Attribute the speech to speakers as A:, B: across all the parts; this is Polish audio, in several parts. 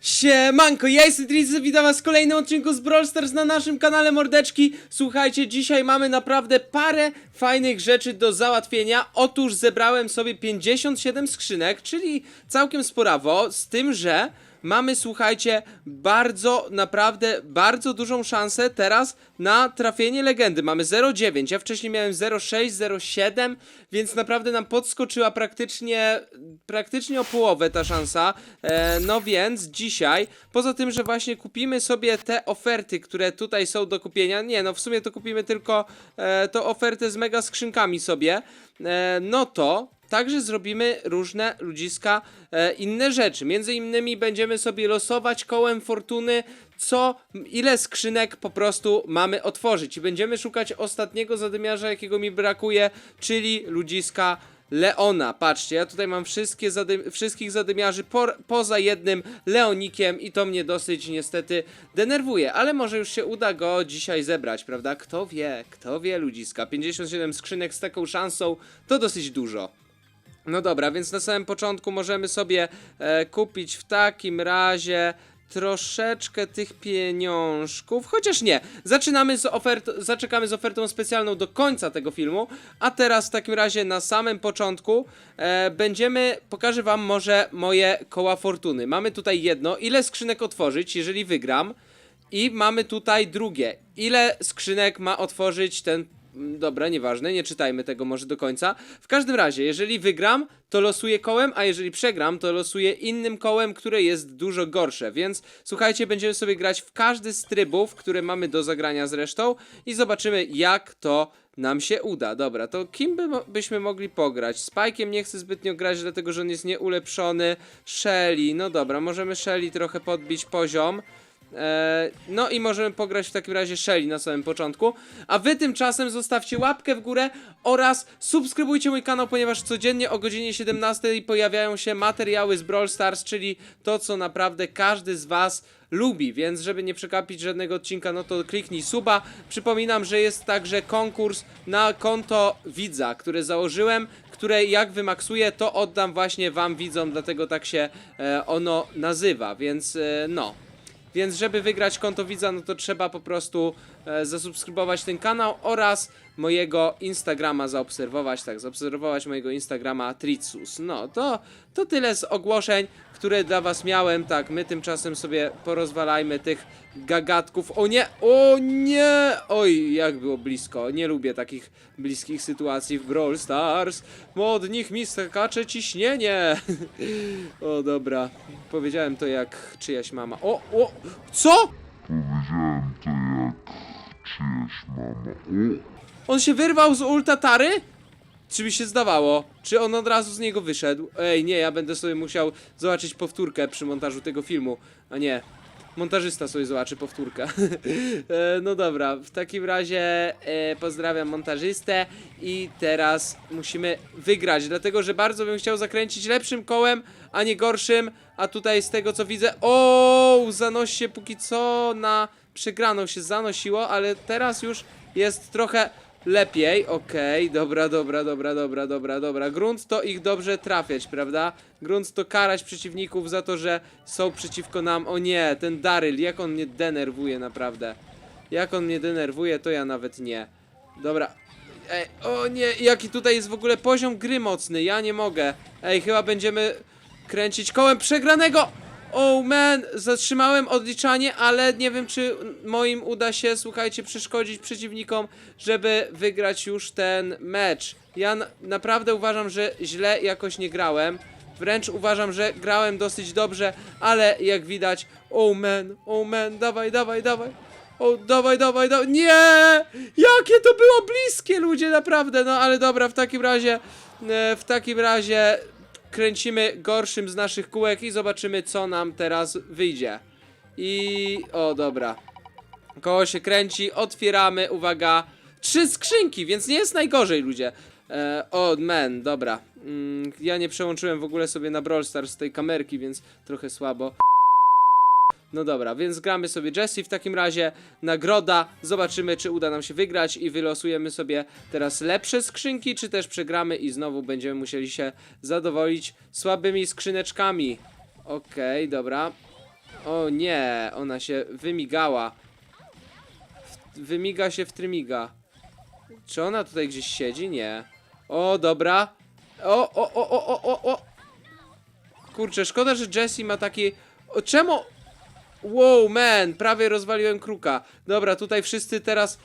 A: Siemanko, ja jestem Trizzy, witam was w kolejnym odcinku z Brawl Stars na naszym kanale Mordeczki. Słuchajcie, dzisiaj mamy naprawdę parę fajnych rzeczy do załatwienia. Otóż zebrałem sobie 57 skrzynek, czyli całkiem sporawo, z tym, że mamy, słuchajcie, bardzo, naprawdę bardzo dużą szansę teraz na trafienie legendy. Mamy 0,9, ja wcześniej miałem 0,6, 0,7, więc naprawdę nam podskoczyła praktycznie, praktycznie o połowę ta szansa. E, no więc dzisiaj, poza tym, że właśnie kupimy sobie te oferty, które tutaj są do kupienia, nie no w sumie to kupimy tylko e, tą ofertę z mega skrzynkami sobie, e, no to Także zrobimy różne ludziska, e, inne rzeczy. Między innymi będziemy sobie losować kołem fortuny, co, ile skrzynek po prostu mamy otworzyć. I będziemy szukać ostatniego zadymiarza, jakiego mi brakuje, czyli ludziska Leona. Patrzcie, ja tutaj mam wszystkie zadym wszystkich zadymiarzy poza jednym Leonikiem i to mnie dosyć niestety denerwuje, ale może już się uda go dzisiaj zebrać, prawda? Kto wie, kto wie ludziska. 57 skrzynek z taką szansą to dosyć dużo. No dobra, więc na samym początku możemy sobie e, kupić w takim razie troszeczkę tych pieniążków, chociaż nie. Zaczynamy z ofert, zaczekamy z ofertą specjalną do końca tego filmu, a teraz w takim razie na samym początku e, będziemy, pokażę wam może moje koła fortuny. Mamy tutaj jedno, ile skrzynek otworzyć, jeżeli wygram. I mamy tutaj drugie. Ile skrzynek ma otworzyć ten Dobra, nieważne, nie czytajmy tego może do końca. W każdym razie, jeżeli wygram, to losuję kołem, a jeżeli przegram, to losuję innym kołem, które jest dużo gorsze. Więc słuchajcie, będziemy sobie grać w każdy z trybów, które mamy do zagrania zresztą i zobaczymy, jak to nam się uda. Dobra, to kim by, mo- byśmy mogli pograć? Spike'iem nie chcę zbytnio grać, dlatego że on jest nieulepszony. Shelly, no dobra, możemy Shelly trochę podbić poziom. Eee, no i możemy pograć w takim razie Shelly na samym początku. A wy tymczasem zostawcie łapkę w górę oraz subskrybujcie mój kanał, ponieważ codziennie o godzinie 17 pojawiają się materiały z Brawl Stars, czyli to, co naprawdę każdy z was lubi, więc żeby nie przekapić żadnego odcinka, no to kliknij suba. Przypominam, że jest także konkurs na konto widza, które założyłem, które jak wymaksuję, to oddam właśnie wam widzom, dlatego tak się e, ono nazywa, więc e, no. Więc żeby wygrać konto widza, no to trzeba po prostu e, zasubskrybować ten kanał oraz mojego Instagrama zaobserwować, tak, zaobserwować mojego Instagrama Tritsus. No, to, to tyle z ogłoszeń, które dla was miałem, tak, my tymczasem sobie porozwalajmy tych gagatków. O nie, o nie, oj, jak było blisko, nie lubię takich bliskich sytuacji w Brawl Stars. Od nich mi skakacze ciśnienie. o, dobra, powiedziałem to jak czyjaś mama. O, o, co?
B: Powiedziałem to jak czyjaś mama.
A: On się wyrwał z ultatary? Czy mi się zdawało? Czy on od razu z niego wyszedł? Ej, nie, ja będę sobie musiał zobaczyć powtórkę przy montażu tego filmu. A nie, montażysta sobie zobaczy powtórkę. e, no dobra, w takim razie e, pozdrawiam montażystę i teraz musimy wygrać, dlatego że bardzo bym chciał zakręcić lepszym kołem, a nie gorszym, a tutaj z tego co widzę, o, zanosi się póki co na przegraną się zanosiło, ale teraz już jest trochę lepiej, okej, dobra, dobra, dobra, dobra, dobra, dobra. Grunt to ich dobrze trafiać, prawda? Grunt to karać przeciwników za to, że są przeciwko nam. O nie, ten Daryl, jak on mnie denerwuje naprawdę. Jak on mnie denerwuje, to ja nawet nie. Dobra. Ej, o nie, jaki tutaj jest w ogóle poziom gry mocny, ja nie mogę. Ej, chyba będziemy kręcić kołem przegranego! Oh man, zatrzymałem odliczanie, ale nie wiem czy moim uda się, słuchajcie, przeszkodzić przeciwnikom, żeby wygrać już ten mecz. Ja na naprawdę uważam, że źle jakoś nie grałem. Wręcz uważam, że grałem dosyć dobrze, ale jak widać, oh man, oh man, dawaj, dawaj, dawaj. O, dawaj, dawaj, dawaj. Nie! Jakie to było bliskie, ludzie, naprawdę. No ale dobra, w takim razie, e, w takim razie kręcimy gorszym z naszych kółek i zobaczymy, co nam teraz wyjdzie. I. O, dobra. Koło się kręci, otwieramy, uwaga. Trzy skrzynki, więc nie jest najgorzej, ludzie. E, o, man, dobra. Mm, ja nie przełączyłem w ogóle sobie na Brawl Stars tej kamerki, więc trochę słabo. No dobra, więc gramy sobie Jessie w takim razie. Nagroda. Zobaczymy, czy uda nam się wygrać i wylosujemy sobie teraz lepsze skrzynki, czy też przegramy i znowu będziemy musieli się zadowolić słabymi skrzyneczkami. Okej, dobra. O nie, ona się wymigała. W- Wymiga się w trymiga. Czy ona tutaj gdzieś siedzi? Nie. O, dobra. O, o, o, o, o, o, o. Kurczę, szkoda, że Jessie ma taki... O, czemu... Wow, man, prawie rozwaliłem kruka. Dobra, tutaj wszyscy teraz...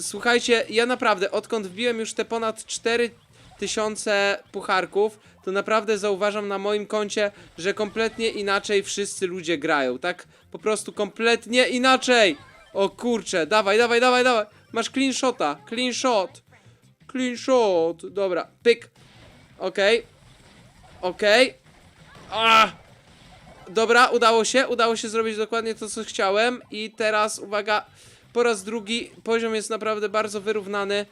A: Słuchajcie, ja naprawdę, odkąd wbiłem już te ponad 4000 pucharków, to naprawdę zauważam na moim koncie, że kompletnie inaczej wszyscy ludzie grają. Tak po prostu kompletnie inaczej. O kurczę, dawaj, dawaj, dawaj, dawaj. Masz clean shota, clean shot. Clean shot. Dobra, pyk. Okej. Okej. Ah! Dobra, udało się, udało się zrobić dokładnie to, co chciałem. I teraz, uwaga, po raz drugi, poziom jest naprawdę bardzo wyrównany.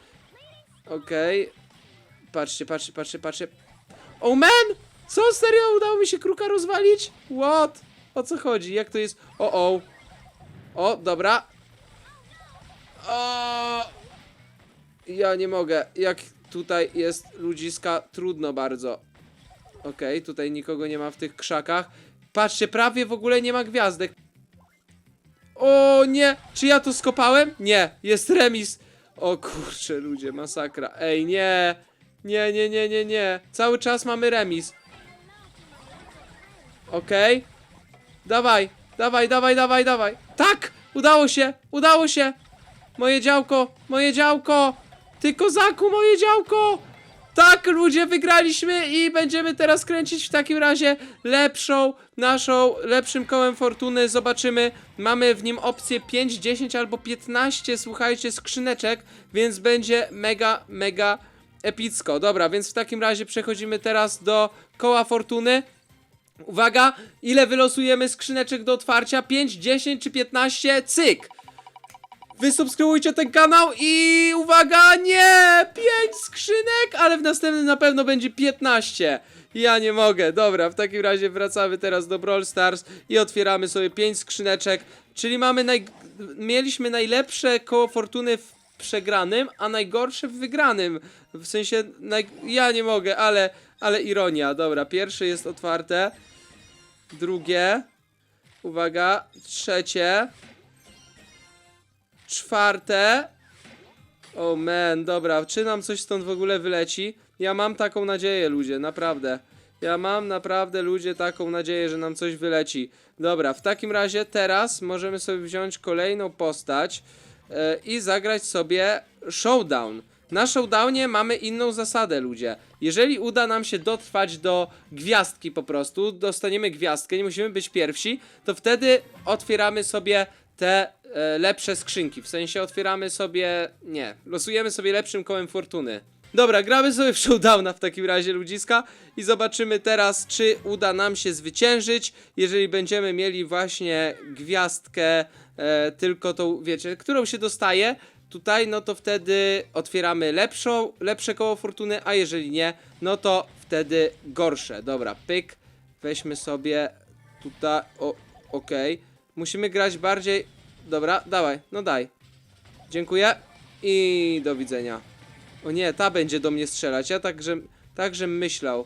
A: Okej. Patrzcie, patrzcie, patrzcie, patrzcie. Oh man! Co, serio? Udało mi się kruka rozwalić? What? O co chodzi? Jak to jest? O, o. O, dobra. O! Ja nie mogę. Jak tutaj jest ludziska, trudno bardzo. Okej, tutaj nikogo nie ma w tych krzakach. Patrzcie, prawie w ogóle nie ma gwiazdek. O nie! Czy ja to skopałem? Nie, jest remis. O kurczę, ludzie, masakra. Ej, nie! Nie, nie, nie, nie, nie. Cały czas mamy remis. Okej. Dawaj, dawaj, dawaj, dawaj, dawaj. Tak! Udało się, udało się. Moje działko, moje działko. Ty kozaku, moje działko. Tak, ludzie, wygraliśmy i będziemy teraz kręcić w takim razie lepszą, naszą, lepszym kołem fortuny. Zobaczymy, mamy w nim opcję 5, 10 albo 15, słuchajcie, skrzyneczek, więc będzie mega, mega epicko. Dobra, więc w takim razie przechodzimy teraz do koła fortuny. Uwaga, ile wylosujemy skrzyneczek do otwarcia? 5, 10 czy 15? Cyk! Wysubskrybujcie ten kanał i uwaga, nie! 5 skrzynek, ale w następnym na pewno będzie 15. Ja nie mogę. Dobra, w takim razie wracamy teraz do Brawl Stars i otwieramy sobie 5 skrzyneczek, czyli mamy naj... mieliśmy najlepsze koło fortuny w przegranym, a najgorsze w wygranym. W sensie, naj... ja nie mogę, ale, ale ironia. Dobra, pierwsze jest otwarte. Drugie. Uwaga, trzecie. Czwarte. O oh man, dobra, czy nam coś stąd w ogóle wyleci? Ja mam taką nadzieję, ludzie, naprawdę. Ja mam naprawdę, ludzie, taką nadzieję, że nam coś wyleci. Dobra, w takim razie teraz możemy sobie wziąć kolejną postać e, i zagrać sobie showdown. Na showdownie mamy inną zasadę, ludzie. Jeżeli uda nam się dotrwać do gwiazdki po prostu, dostaniemy gwiazdkę, nie musimy być pierwsi, to wtedy otwieramy sobie te e, lepsze skrzynki. W sensie otwieramy sobie. Nie, losujemy sobie lepszym kołem fortuny. Dobra, gramy sobie w showdowna w takim razie, ludziska, i zobaczymy teraz, czy uda nam się zwyciężyć. Jeżeli będziemy mieli właśnie gwiazdkę, e, tylko tą, wiecie, którą się dostaje tutaj, no to wtedy otwieramy lepszą, lepsze koło fortuny, a jeżeli nie, no to wtedy gorsze. Dobra, pyk, weźmy sobie tutaj, o, okej. Musimy grać bardziej. Dobra, dawaj, no daj. Dziękuję i do widzenia. O nie, ta będzie do mnie strzelać. Ja także, także myślał.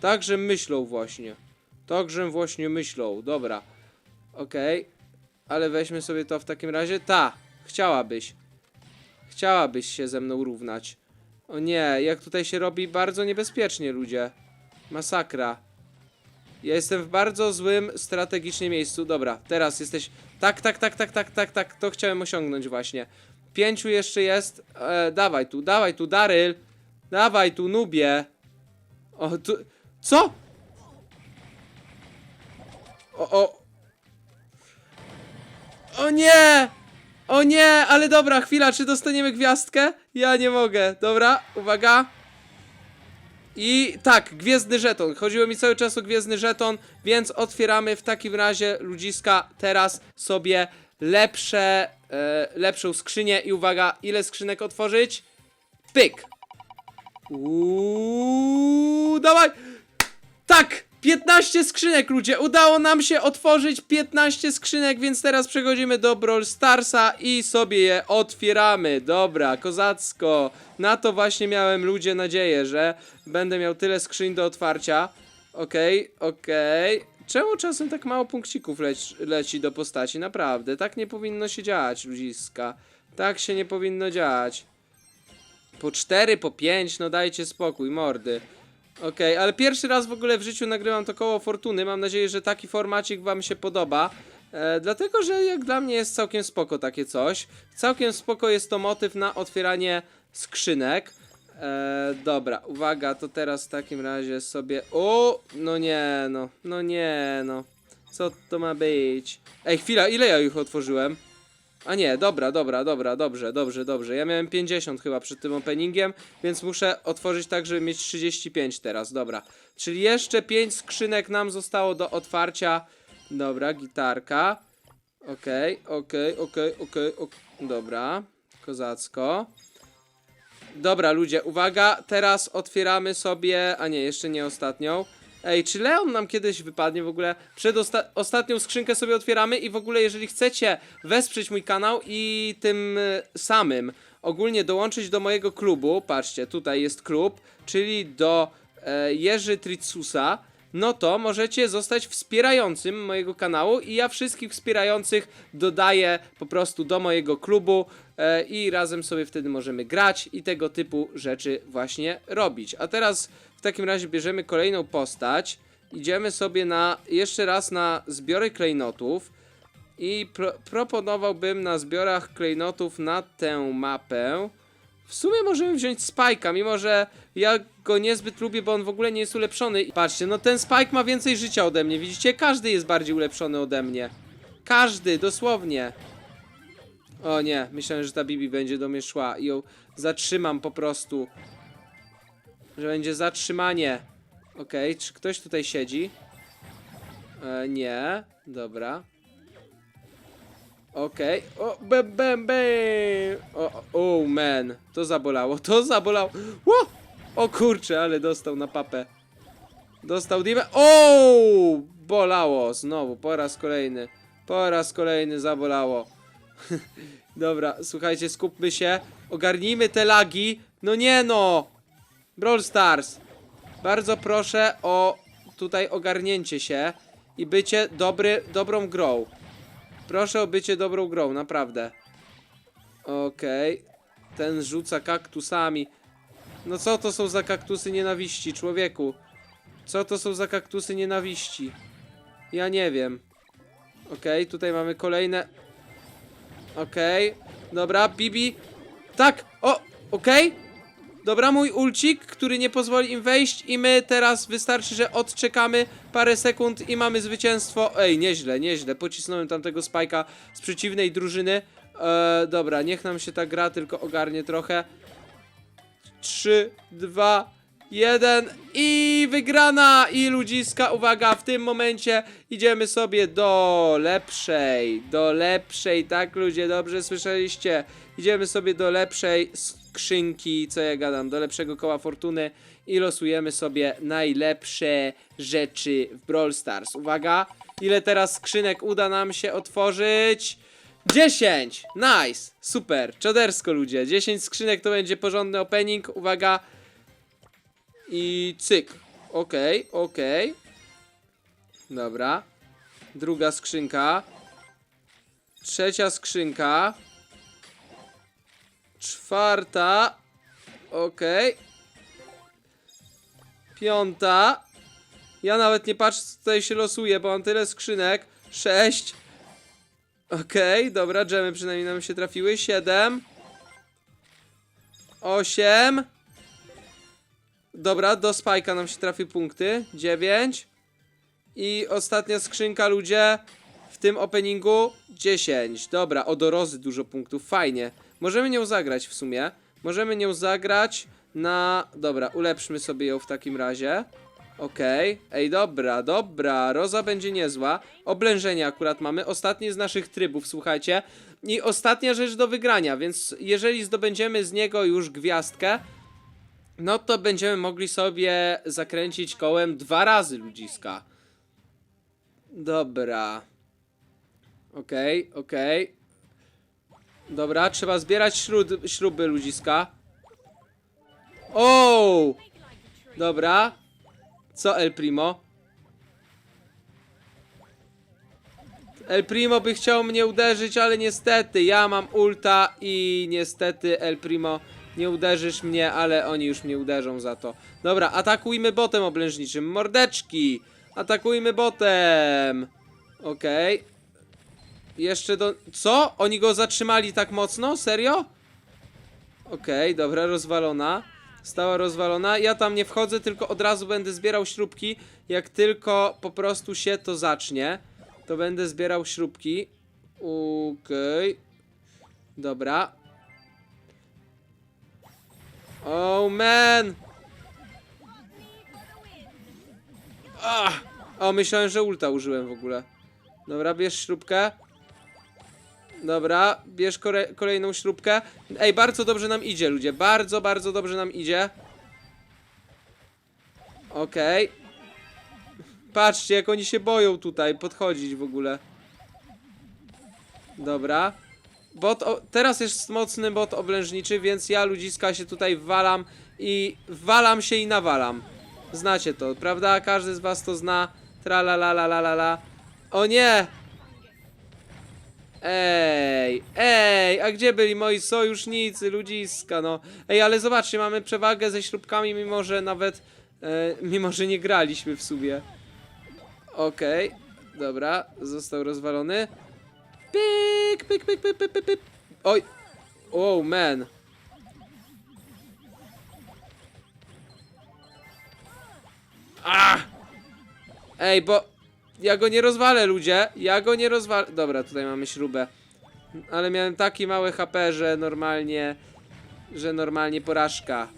A: Także myślał właśnie. Także właśnie myślał. Dobra. Okej. Ale weźmy sobie to w takim razie. Ta, chciałabyś. Chciałabyś się ze mną równać. O nie, jak tutaj się robi bardzo niebezpiecznie, ludzie. Masakra. Ja jestem w bardzo złym strategicznie miejscu. Dobra, teraz jesteś. Tak, tak, tak, tak, tak, tak, tak. To chciałem osiągnąć właśnie. Pięciu jeszcze jest. E, dawaj tu, dawaj tu, Daryl. Dawaj tu, Nubie. O, tu. Co? O, o. O nie! O nie, ale dobra, chwila, czy dostaniemy gwiazdkę? Ja nie mogę. Dobra, uwaga. I tak, gwiezdny żeton. Chodziło mi cały czas o gwiezdny żeton, więc otwieramy w takim razie ludziska teraz sobie lepsze, e, lepszą skrzynię. I uwaga, ile skrzynek otworzyć? Pyk! Uuu, dawaj! Tak! 15 skrzynek, ludzie! Udało nam się otworzyć 15 skrzynek, więc teraz przechodzimy do Brawl Starsa i sobie je otwieramy. Dobra, kozacko. Na to właśnie miałem, ludzie, nadzieję, że będę miał tyle skrzyń do otwarcia. Okej, okej. Czemu czasem tak mało punkcików leci, leci do postaci? Naprawdę, tak nie powinno się dziać, ludziska. Tak się nie powinno dziać. Po 4, po 5, no dajcie spokój, mordy. Okej, ale pierwszy raz w ogóle w życiu nagrywam to koło fortuny. Mam nadzieję, że taki formacik wam się podoba. E, dlatego, że jak dla mnie jest całkiem spoko takie coś. Całkiem spoko jest to motyw na otwieranie skrzynek. E, dobra, uwaga, to teraz w takim razie sobie... O, no nie no, no nie no. Co to ma być? Ej, chwila, ile ja ich otworzyłem? A nie, dobra, dobra, dobra, dobrze, dobrze, dobrze. Ja miałem 50 chyba przed tym openingiem, więc muszę otworzyć tak, żeby mieć 35 teraz, dobra. Czyli jeszcze 5 skrzynek nam zostało do otwarcia. Dobra, gitarka. Okej, okej, okej, okej, ok- dobra. Kozacko. Dobra, ludzie, uwaga, teraz otwieramy sobie, a nie, jeszcze nie ostatnią. Ej, czy Leon nam kiedyś wypadnie w ogóle? Przed osta ostatnią skrzynkę sobie otwieramy i w ogóle jeżeli chcecie wesprzeć mój kanał i tym y, samym ogólnie dołączyć do mojego klubu, patrzcie, tutaj jest klub, czyli do e, Jerzy Tritsusa, no to możecie zostać wspierającym mojego kanału i ja wszystkich wspierających dodaję po prostu do mojego klubu e, i razem sobie wtedy możemy grać i tego typu rzeczy właśnie robić. A teraz w takim razie bierzemy kolejną postać, idziemy sobie na jeszcze raz na zbiory klejnotów i pro, proponowałbym na zbiorach klejnotów na tę mapę w sumie możemy wziąć Spike'a, mimo że ja go niezbyt lubię, bo on w ogóle nie jest ulepszony. I Patrzcie, no ten Spike ma więcej życia ode mnie, widzicie? Każdy jest bardziej ulepszony ode mnie. Każdy, dosłownie. O nie, myślałem, że ta Bibi będzie do mnie szła i ją zatrzymam po prostu. Że będzie zatrzymanie. Okej, czy ktoś tutaj siedzi? E, nie, dobra. Okej. O, bam, bam, bam. O, o, man. To zabolało, to zabolało. Ło! O kurczę, ale dostał na papę. Dostał dimę. O! Bolało znowu, po raz kolejny. Po raz kolejny zabolało. Dobra, słuchajcie, skupmy się. Ogarnijmy te lagi. No nie no! Brawl Stars. Bardzo proszę o tutaj ogarnięcie się i bycie dobry, dobrą grą. Proszę o bycie dobrą grą, naprawdę. Okej. Ten rzuca kaktusami. No co to są za kaktusy nienawiści, człowieku? Co to są za kaktusy nienawiści? Ja nie wiem. Okej, tutaj mamy kolejne. Okej. Dobra, Bibi. Tak! O! Okej. Dobra, mój ulcik, który nie pozwoli im wejść i my teraz wystarczy, że odczekamy parę sekund i mamy zwycięstwo. Ej, nieźle, nieźle. Pocisnąłem tamtego spajka z przeciwnej drużyny. E, dobra, niech nam się ta gra tylko ogarnie trochę. 3, 2, 1 i wygrana! I ludziska, uwaga, w tym momencie idziemy sobie do lepszej, do lepszej, tak ludzie, dobrze słyszeliście? Idziemy sobie do lepszej skrzynki, co ja gadam, do lepszego koła fortuny i losujemy sobie najlepsze rzeczy w Brawl Stars. Uwaga, ile teraz skrzynek uda nam się otworzyć? 10! Nice! Super! Czadersko ludzie. 10 skrzynek to będzie porządny opening. Uwaga. I cyk. Okej, okej. Dobra. Druga skrzynka. Trzecia skrzynka. Czwarta. Okej. Piąta. Ja nawet nie patrzę, co tutaj się losuje, bo mam tyle skrzynek. Sześć. Okej, dobra, dżemy przynajmniej nam się trafiły. Siedem. Osiem. Dobra, do spajka nam się trafi punkty. Dziewięć. I ostatnia skrzynka, ludzie, w tym openingu 10. Dobra, o dorozy dużo punktów, fajnie. Możemy nią zagrać w sumie. Możemy nią zagrać na... Dobra, ulepszmy sobie ją w takim razie. Okej. Ej, dobra, dobra. Roza będzie niezła. Oblężenie akurat mamy. Ostatni z naszych trybów, słuchajcie. I ostatnia rzecz do wygrania, więc jeżeli zdobędziemy z niego już gwiazdkę, no to będziemy mogli sobie zakręcić kołem dwa razy ludziska. Dobra. Okej, okej. Dobra, trzeba zbierać śrub, śruby ludziska. O! Dobra. Co El Primo? El Primo by chciał mnie uderzyć, ale niestety ja mam ulta i niestety El Primo nie uderzysz mnie, ale oni już mnie uderzą za to. Dobra, atakujmy botem oblężniczym. Mordeczki! Atakujmy botem! Okej. Jeszcze do... Co? Oni go zatrzymali tak mocno? Serio? Okej, dobra, rozwalona. Stała rozwalona. Ja tam nie wchodzę, tylko od razu będę zbierał śrubki. Jak tylko po prostu się to zacznie, to będę zbierał śrubki. Okej. Dobra. Oh man! Ah! O, myślałem, że ulta użyłem w ogóle. Dobra, bierz śrubkę. Dobra, bierz kolejną śrubkę. Ej, bardzo dobrze nam idzie, ludzie. Bardzo, bardzo dobrze nam idzie. Okej. Patrzcie, jak oni się boją tutaj podchodzić w ogóle. Dobra. Bot, teraz jest mocny bot oblężniczy, więc ja ludziska się tutaj walam i walam się i nawalam. Znacie to, prawda? Każdy z was to zna. Tra la la la la la la. O nie! Ej, ej, a gdzie byli moi sojusznicy, ludziska, no. Ej, ale zobaczcie, mamy przewagę ze śrubkami, mimo że nawet, e, mimo że nie graliśmy w sumie. Okej, dobra, został rozwalony. Pyk, pyk, pyk, pyk, pyk, pyk, pyk. Oj, oh man. Ah! Ej, bo ja go nie rozwalę, ludzie. Ja go nie rozwalę. Dobra, tutaj mamy śrubę. Ale miałem taki mały HP, że normalnie... Że normalnie porażka.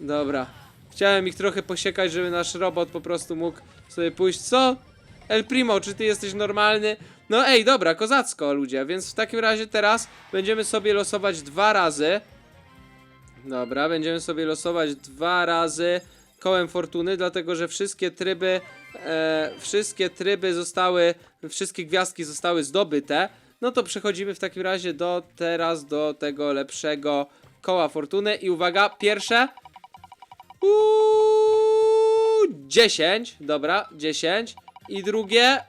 A: Dobra. Chciałem ich trochę posiekać, żeby nasz robot po prostu mógł sobie pójść. Co? El Primo, czy ty jesteś normalny? No ej, dobra, kozacko, ludzie. Więc w takim razie teraz będziemy sobie losować dwa razy. Dobra, będziemy sobie losować dwa razy kołem fortuny, dlatego że wszystkie tryby, e, wszystkie tryby zostały, wszystkie gwiazdki zostały zdobyte. No to przechodzimy w takim razie do teraz do tego lepszego koła fortuny i uwaga, pierwsze. Uuu, 10, dobra, 10 i drugie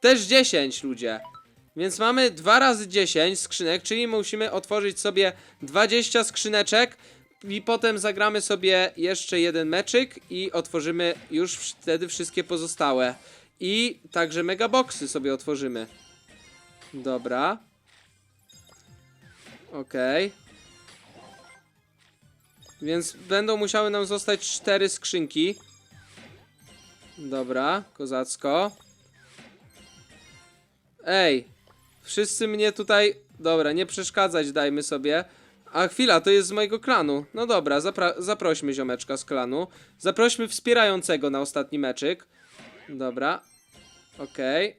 A: też 10 ludzie. Więc mamy 2 razy 10 skrzynek, czyli musimy otworzyć sobie 20 skrzyneczek i potem zagramy sobie jeszcze jeden meczyk i otworzymy już wtedy wszystkie pozostałe. I także megaboxy sobie otworzymy. Dobra. Okej. Więc będą musiały nam zostać cztery skrzynki. Dobra, kozacko. Ej, wszyscy mnie tutaj. Dobra, nie przeszkadzać, dajmy sobie. A chwila, to jest z mojego klanu. No dobra, zapra- zaprośmy ziomeczka z klanu. Zaprośmy wspierającego na ostatni meczyk. Dobra, okej.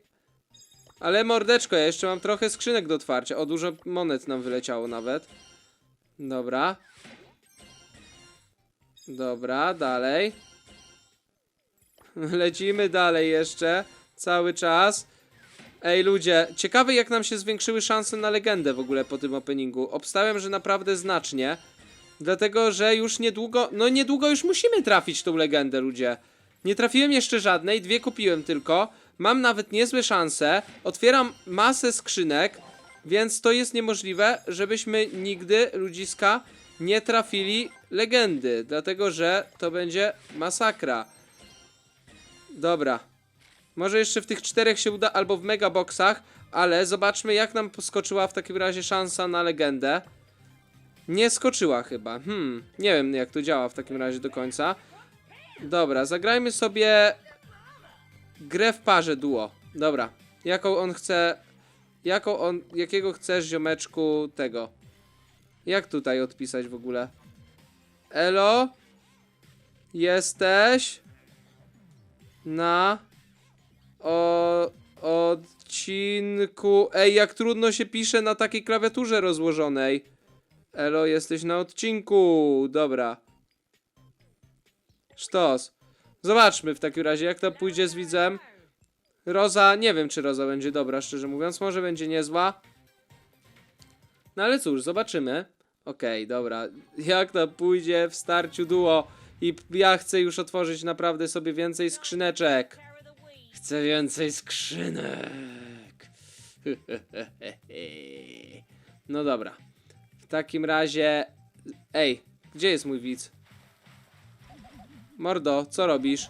A: Ale mordeczko, ja jeszcze mam trochę skrzynek do otwarcia. O, dużo monet nam wyleciało nawet. Dobra. Dobra, dalej. Lecimy dalej jeszcze. Cały czas. Ej ludzie, ciekawe jak nam się zwiększyły szanse na legendę w ogóle po tym openingu. Obstawiam, że naprawdę znacznie. Dlatego, że już niedługo, no niedługo już musimy trafić tą legendę ludzie. Nie trafiłem jeszcze żadnej, dwie kupiłem tylko. Mam nawet niezłe szanse. Otwieram masę skrzynek, więc to jest niemożliwe, żebyśmy nigdy ludziska nie trafili legendy. Dlatego, że to będzie masakra. Dobra. Może jeszcze w tych czterech się uda, albo w megaboxach, ale zobaczmy jak nam poskoczyła w takim razie szansa na legendę. Nie skoczyła chyba. Hmm, nie wiem jak to działa w takim razie do końca. Dobra, zagrajmy sobie grę w parze duo. Dobra, jaką on chce, jaką on, jakiego chcesz ziomeczku tego. Jak tutaj odpisać w ogóle? Elo? Jesteś? Na o odcinku. Ej, jak trudno się pisze na takiej klawiaturze rozłożonej. Elo, jesteś na odcinku. Dobra. Sztos. Zobaczmy w takim razie, jak to pójdzie z widzem. Roza, nie wiem, czy Roza będzie dobra, szczerze mówiąc. Może będzie niezła. No ale cóż, zobaczymy. Okej, dobra. Jak to pójdzie w starciu duo. I ja chcę już otworzyć naprawdę sobie więcej skrzyneczek. Chcę więcej skrzynek. No dobra. W takim razie. Ej, gdzie jest mój widz? Mordo, co robisz?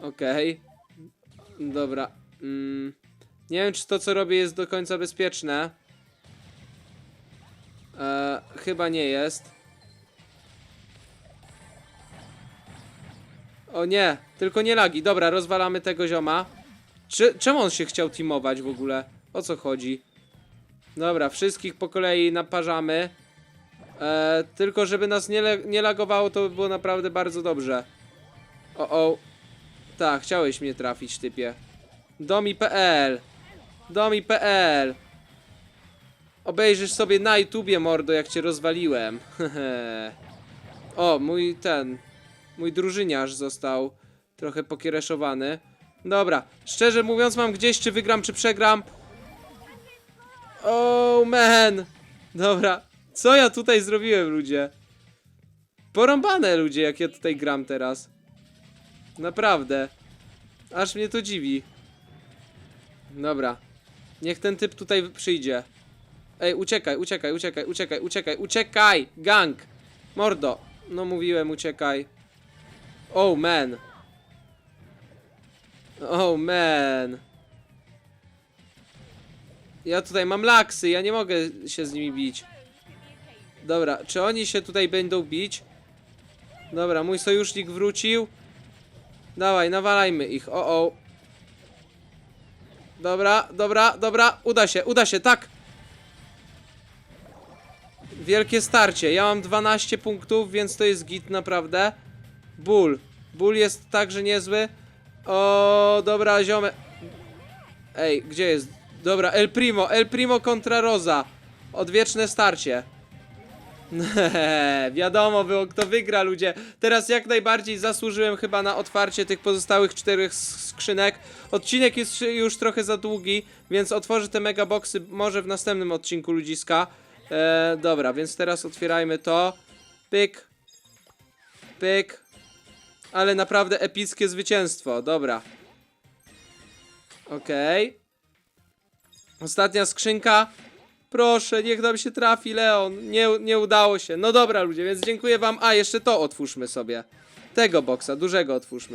A: Okej. Dobra. Mm. Nie wiem, czy to, co robię, jest do końca bezpieczne. E, chyba nie jest. O nie, tylko nie lagi. Dobra, rozwalamy tego zioma. Czy, czemu on się chciał teamować w ogóle? O co chodzi? Dobra, wszystkich po kolei naparzamy. E, tylko żeby nas nie, nie lagowało, to by było naprawdę bardzo dobrze. O, o. Tak, chciałeś mnie trafić, typie. Domi.pl Domi.pl Obejrzysz sobie na YouTubie, mordo, jak cię rozwaliłem. o, mój ten... Mój drużyniarz został trochę pokiereszowany. Dobra, szczerze mówiąc mam gdzieś, czy wygram, czy przegram. Oh man! Dobra, co ja tutaj zrobiłem, ludzie? Porąbane, ludzie, jak ja tutaj gram teraz. Naprawdę. Aż mnie to dziwi. Dobra. Niech ten typ tutaj przyjdzie. Ej, uciekaj, uciekaj, uciekaj, uciekaj, uciekaj, uciekaj! Gang! Mordo! No mówiłem, uciekaj. Oh man. Oh man. Ja tutaj mam laksy, ja nie mogę się z nimi bić. Dobra, czy oni się tutaj będą bić? Dobra, mój sojusznik wrócił. Dawaj, nawalajmy ich. O, o. Dobra, dobra, dobra. Uda się, uda się, tak. Wielkie starcie. Ja mam 12 punktów, więc to jest git naprawdę. Ból. Ból jest także niezły. O, dobra, ziome. Ej, gdzie jest? Dobra, El Primo, El Primo kontra Rosa. Odwieczne starcie. Wiadomo było, kto wygra, ludzie. Teraz jak najbardziej zasłużyłem chyba na otwarcie tych pozostałych czterech skrzynek. Odcinek jest już trochę za długi, więc otworzę te megaboxy może w następnym odcinku ludziska. E, dobra, więc teraz otwierajmy to. Pyk. Pyk. Ale naprawdę epickie zwycięstwo. Dobra. Okej. Ostatnia skrzynka. Proszę, niech nam się trafi, Leon. Nie, nie udało się. No dobra, ludzie, więc dziękuję wam. A, jeszcze to otwórzmy sobie. Tego boksa, dużego otwórzmy.